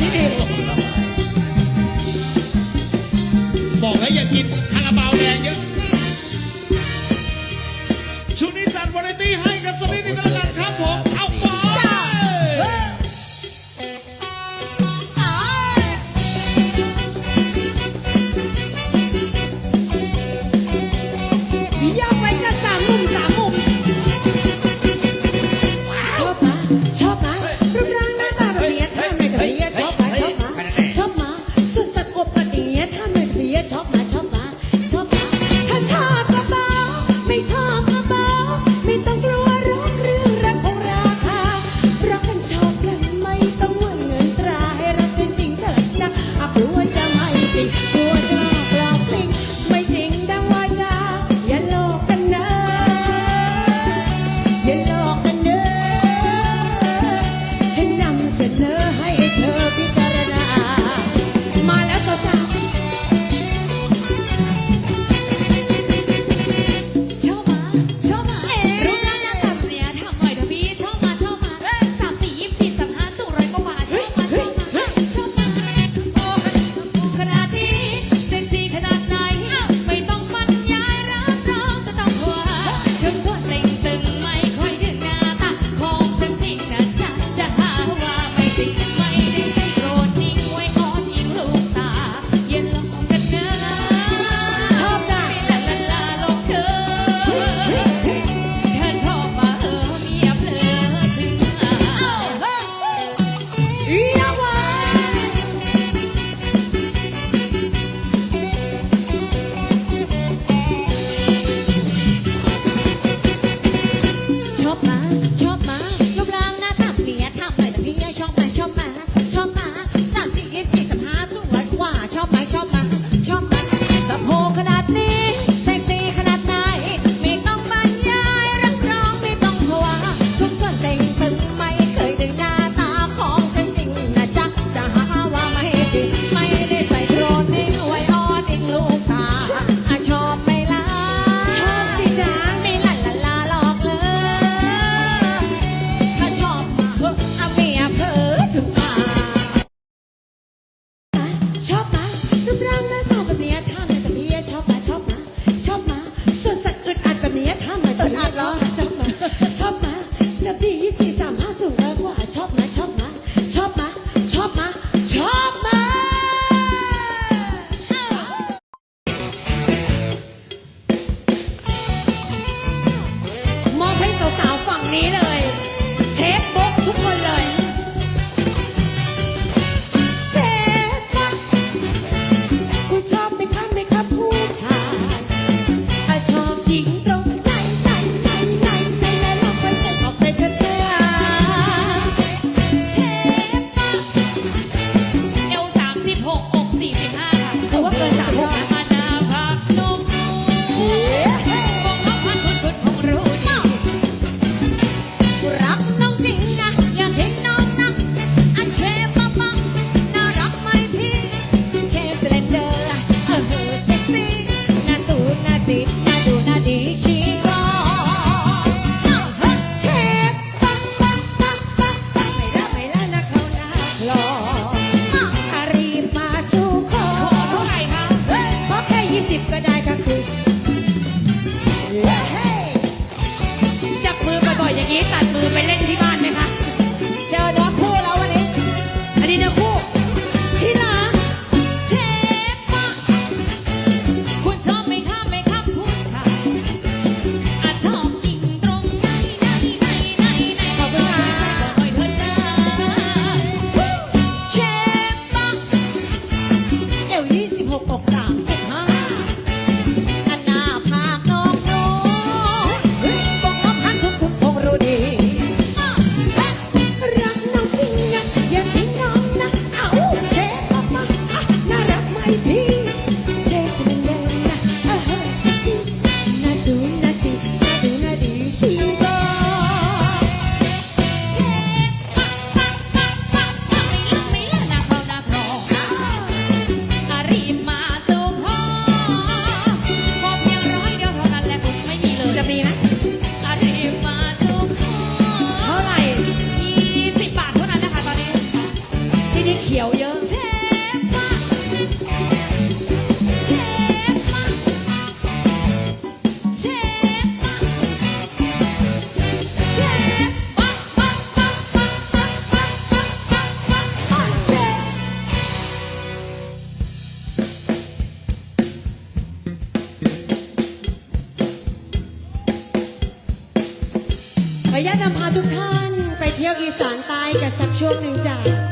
วันนี้ดี บอกแล้วอย่ากินคาราบาว อนุญาตนำพาทุกท่านไปเที่ยวอีสานใต้กันสักช่วงหนึ่งจ้ะ